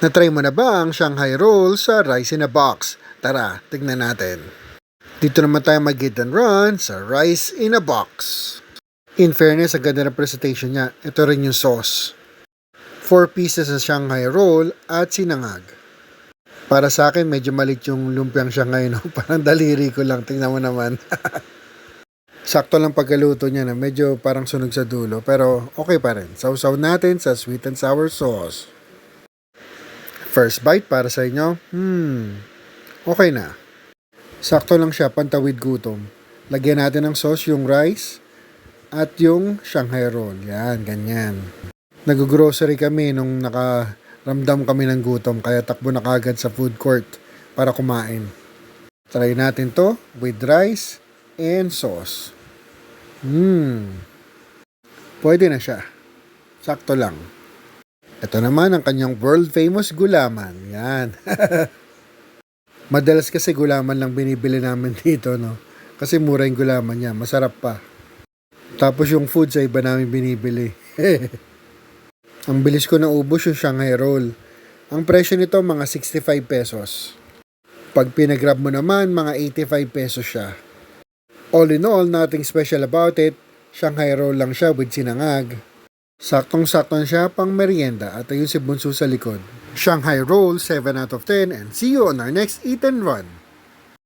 Natry mo na ba ang Shanghai Roll sa Rice in a Box? Tara, tignan natin. Dito naman tayo mag hit and run sa Rice in a Box. In fairness, ang ganda ng presentation niya. Ito rin yung sauce. 4 pieces sa Shanghai Roll at sinangag. Para sa akin, medyo malit yung lumpiang Shanghai. No? Parang daliri ko lang. Tingnan mo naman. Sakto lang pagkaluto niya na medyo parang sunog sa dulo. Pero okay pa rin. Sausaw natin sa sweet and sour sauce. First bite para sa inyo. Hmm, okay na. Sakto lang siya, pantawid gutom. Lagyan natin ng sauce yung rice at yung Shanghai roll. Yan, ganyan. Nag-grocery kami nung nakaramdam kami ng gutom kaya takbo na kagad sa food court para kumain. Try natin to with rice and sauce. Hmm. Pwede na siya. Sakto lang. Ito naman ang kanyang world famous gulaman. Yan. Madalas kasi gulaman lang binibili namin dito, no? Kasi mura yung gulaman niya. Masarap pa. Tapos yung food sa iba namin binibili. ang bilis ko na ubos yung Shanghai Roll. Ang presyo nito mga 65 pesos. Pag pinagrab mo naman, mga 85 pesos siya. All in all, nothing special about it. Shanghai Roll lang siya with sinangag. Saktong-sakto siya pang merienda at ayun si Bunso sa likod. Shanghai Roll 7 out of 10 and see you on our next Eat and Run.